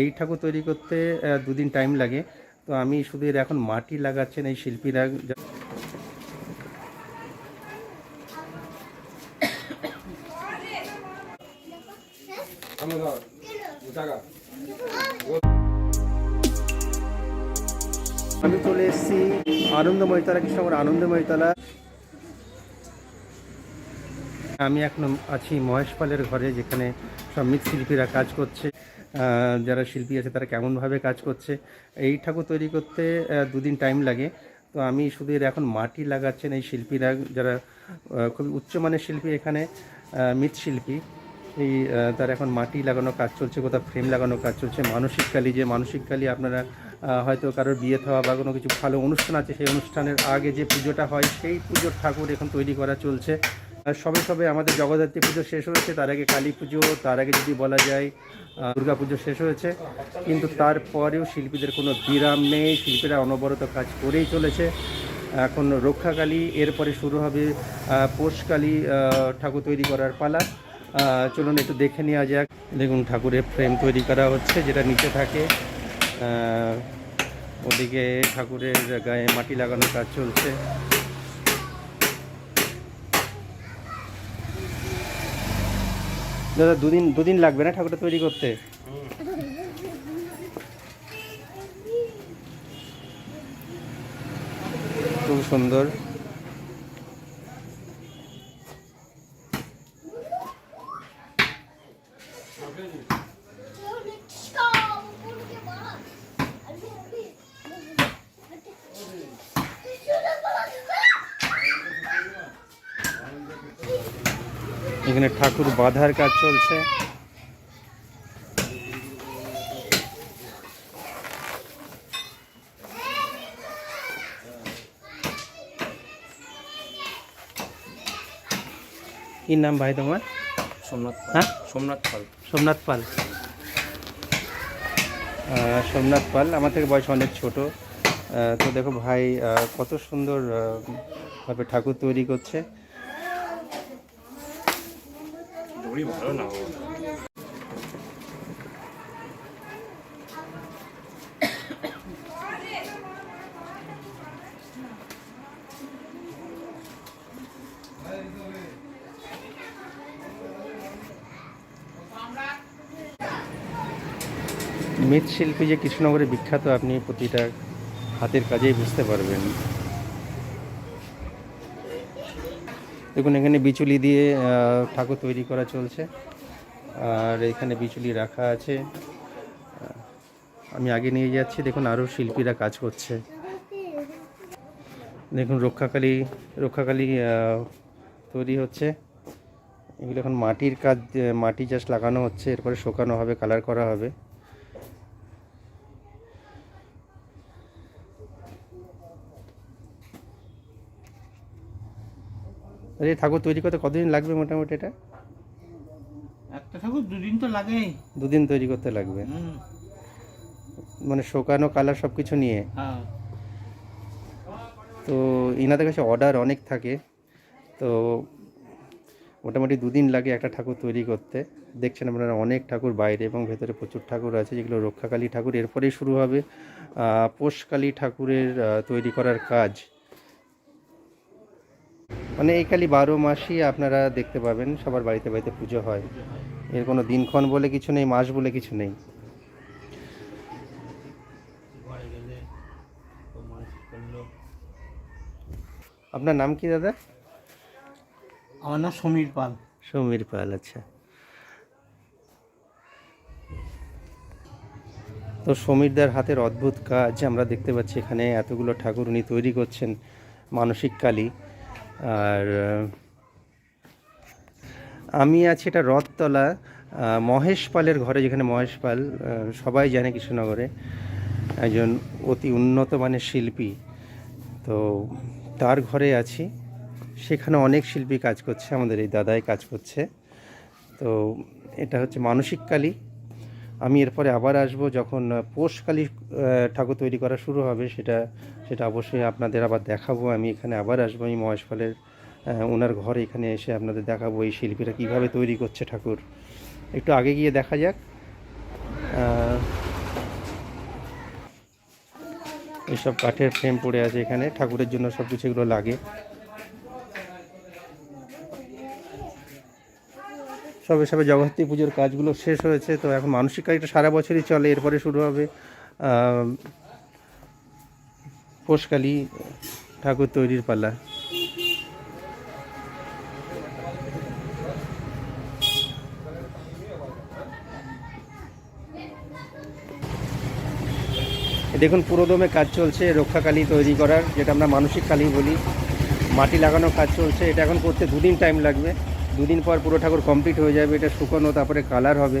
এই ঠাকুর তৈরি করতে দুদিন টাইম লাগে। তো আমি শুধু এর এখন মাটি লাগাচ্ছেন এই শিল্পীরা। আমি চলে এসেছি আনন্দময়তলা কৃষ্ণনগর আনন্দময়তলা আমি এখন আছি মহেশ পালের ঘরে, যেখানে সব মৃৎশিল্পীরা কাজ করছে। যারা শিল্পী আছে তারা কেমনভাবে কাজ করছে। এই ঠাকুর তৈরি করতে দুদিন টাইম লাগে। তো আমি শুধু এর এখন মাটি লাগাচ্ছেন এই শিল্পীরা, যারা খুবই উচ্চমানের শিল্পী এখানে মৃৎশিল্পী এই তার এখন মাটি লাগানো কাজ চলছে, কোথাও ফ্রেম লাগানো কাজ চলছে। মানসিক কালী, যে মানসিক কালী আপনারা হয়তো কারোর বিয়ে থাওয়া বা কোনো কিছু ভালো অনুষ্ঠান আছে, সেই অনুষ্ঠানের আগে যে পুজোটা হয়, সেই পুজোর ঠাকুর এখন তৈরি করা চলছে। সবে সবে আমাদের জগদ্ধাত্রী পুজো শেষ হয়েছে। তার আগে কালী পুজো, তার আগে যদি বলা যায় দুর্গা পুজো শেষ হয়েছে। কিন্তু তারপরেও শিল্পীদের কোনো বিরাম নেই। শিল্পীরা অনবরত কাজ করেই চলেছে। এখন রক্ষাকালী, এরপরে শুরু হবে পোষকালী ঠাকুর তৈরি করার পালা। চলুন একটু দেখে নেওয়া যাক। দেখুন, ঠাকুরের ফ্রেম তৈরি করা হচ্ছে, যেটা নিচে থাকে। ওদিকে ঠাকুরের গায়ে মাটি লাগানোর কাজ চলছে। দাদা দুদিন দুদিন লাগবে না ঠাকুরটা তৈরি করতে? খুব সুন্দর। এখানে ঠাকুর বাঁধার কাজ চলছে। কি নাম ভাই তোমার? সোমনাথ হ্যাঁ? সোমনাথ পাল। সোমনাথ পাল। সোমনাথ পাল আমার থেকে বয়স অনেক ছোট। তো দেখো ভাই কত সুন্দর ভাবে ঠাকুর তৈরি করছে। দড়ি মৃৎশিল্পী যে কৃষ্ণনগরে বিখ্যাত আপনি প্রতিটা হাতের কাজেই বুঝতে পারবেন। দেখুন, এখানে বিচুলি দিয়ে ঠাকুর তৈরি করা চলছে। আর এখানে বিচুলি রাখা আছে। আমি আগে নিয়ে যাচ্ছি। দেখুন আরও শিল্পীরা কাজ করছে। দেখুন, রক্ষাকালী রক্ষাকালী তৈরি হচ্ছে। এগুলো এখন মাটির কাজ, মাটি জাস্ট লাগানো হচ্ছে। এরপরে শুকানো হবে কালার করা হবে। এই ঠাকুর তৈরি করতে কতদিন লাগবে মোটামুটি এটা? একটা ঠাকুর দুদিন তো লাগেই। দুদিন তৈরি করতে লাগবে। মানে শোকানো কালার সব কিছু নিয়ে। হ্যাঁ। তো ইনাদের কাছে অর্ডার অনেক থাকে। তো মোটামুটি দুদিন লাগে একটা ঠাকুর তৈরি করতে। দেখছেন আপনারা অনেক ঠাকুর বাইরে এবং ভেতরে প্রচুর ঠাকুর আছে যেগুলো রক্ষাকালী ঠাকুর। এরপরেই শুরু হবে পোষকালী ঠাকুরের তৈরি করার কাজ। মানে এই কালী বারো মাসই আপনারা দেখতে পাবেন সবার বাড়িতে বাড়িতে পুজো হয়। এর কোনো দিনক্ষণ বলে কিছু নেই মাস বলে কিছু নেই। আপনার নাম কি দাদা? আমার নাম সমীর পাল। সমীর পাল আচ্ছা। তো সমীরদার হাতের অদ্ভুত কাজ আমরা দেখতে পাচ্ছি এখানে এতগুলো ঠাকুর উনি তৈরি করছেন মানসিক কালী। আর আমি আছি এটা রথতলা মহেশ পালের ঘরে যেখানে মহেশ পাল সবাই জানে কৃষ্ণনগরে একজন অতি উন্নত মানের শিল্পী। তো তার ঘরে আছি। সেখানে অনেক শিল্পী কাজ করছে আমাদের এই দাদাই কাজ করছে। তো এটা হচ্ছে মানসিক কালী। আমি এরপরে আবার আসব যখন আহ, পৌষ কালী ঠাকুর তৈরি করা শুরু হবে সেটা সেটা অবশ্যই আপনাদের আবার দেখাবো। আমি এখানে আবার আসব আমি মহেশপালের ওনার ঘরে এখানে এসে আপনাদের দেখাবো এই শিল্পীরা কীভাবে তৈরি করছে ঠাকুর। একটু আগে গিয়ে দেখা যাক। এইসব কাঠের ফ্রেম পড়ে আছে এখানে, ঠাকুরের জন্য সব কিছু এগুলো লাগে। সবে সবে জগদ্ধী পুজোর কাজগুলো শেষ হয়েছে, তো এখন মানসিক কাজটা সারা বছরই চলে, এরপরে শুরু হবে। আহ, পোষকালী ঠাকুর তৈরির পালা। দেখুন পুরোদমে কাজ চলছে রক্ষাকালী তৈরি করার যেটা আমরা মানসিক কালী বলি। মাটি লাগানোর কাজ চলছে এটা এখন করতে দুদিন টাইম লাগবে। দুদিন পর পুরো ঠাকুর কমপ্লিট হয়ে যাবে এটা শুকনো তারপরে কালার হবে।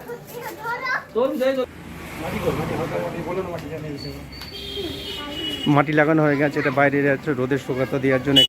মাটি লাগানো হয়ে গেছে এটা বাইরে যাচ্ছে রোদের শুকাতে দেওয়ার জন্য।